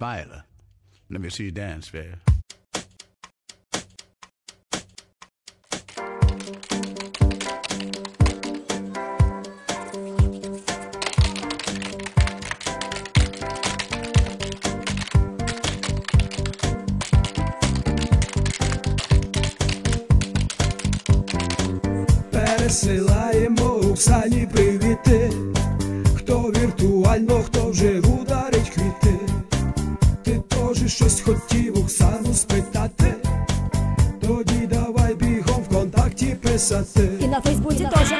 Viola. Let me see you dance, fair. Пересилаємо Оксані привіти, хто віртуально, хто Теж щось хотів Оксану спитати, тоді давай бігом ВКонтакті писати. І на Фейсбуці теж.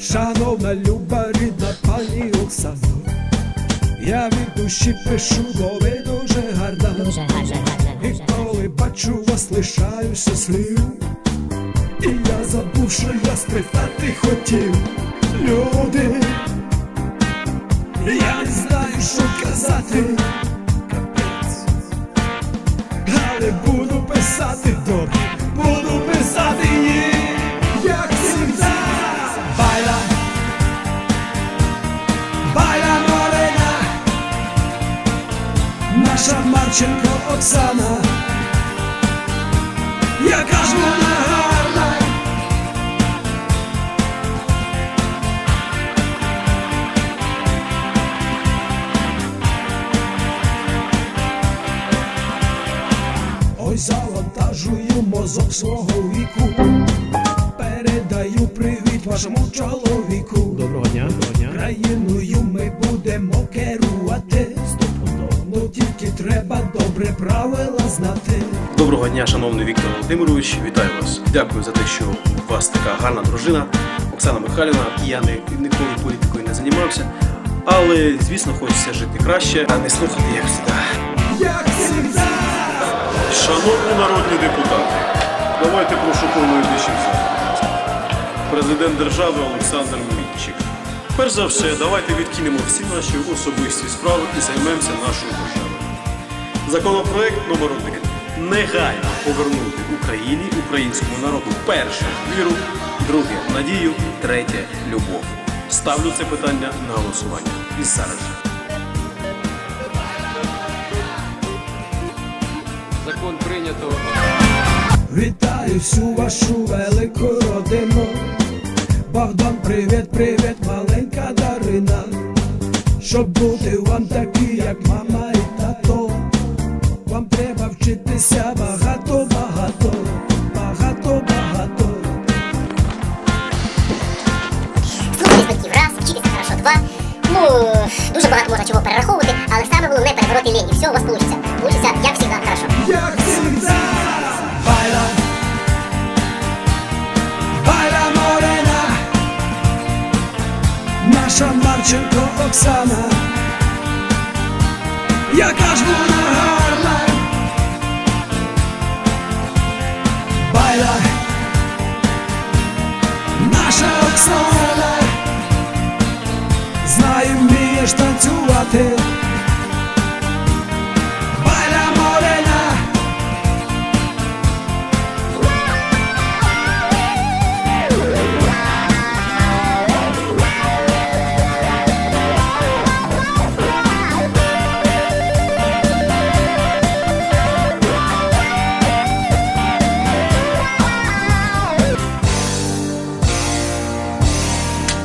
Шановна люба рідна пані Оксано, я від душі пишу, бо ви дуже гарна. Дуже гарно, І коли бачу вас, лишаюся слів. Що я спитати хотів. Люди, я не знаю, що казати. Але буду писати добре, буду писати їй, як завжди. Байла, байла Морена, наша Марченко Оксана, яка ж вона завантажую мозок свого віку. Передаю привіт вашому чоловіку. Доброго дня, доброго дня. Країною ми будемо керувати. Ну тільки треба добре правила знати. Доброго дня, шановний Віктор Володимирович. Вітаю вас. Дякую за те, що у вас така гарна дружина, Оксана Михайлівна. Я не, ніколи політикою не займався. Але, звісно, хочеться жити краще, а не слухати, як завжди. Як завжди. Шановні народні депутати, давайте прошуковуємо більше Президент держави Олександр Мітчик. Перш за все, давайте відкинемо всі наші особисті справи і займемося нашою державою. Законопроект номер один. Негайно повернути Україні, українському народу перше віру, друге надію, третє любов. Ставлю це питання на голосування. І зараз Закон прийнято. Вітаю всю вашу велику родину. Богдан, привіт, привіт, маленька Дарина. Щоб бути вам такі, як мама і тато. Вам треба вчитися багато, багато, багато, багато. Слухати батьків раз, вчитися хорошо два. Ну, дуже багато можна чого перераховувати, але саме головне перебороти лінь. І все у вас вийде. Получиться, як завжди, хорошо. Як завжди. Байла. Байла Морена. Наша Марченко Оксана. Яка ж вона гарна. Байла. Наша Оксана. Знає, вмієш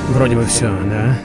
Вроде бы все, да?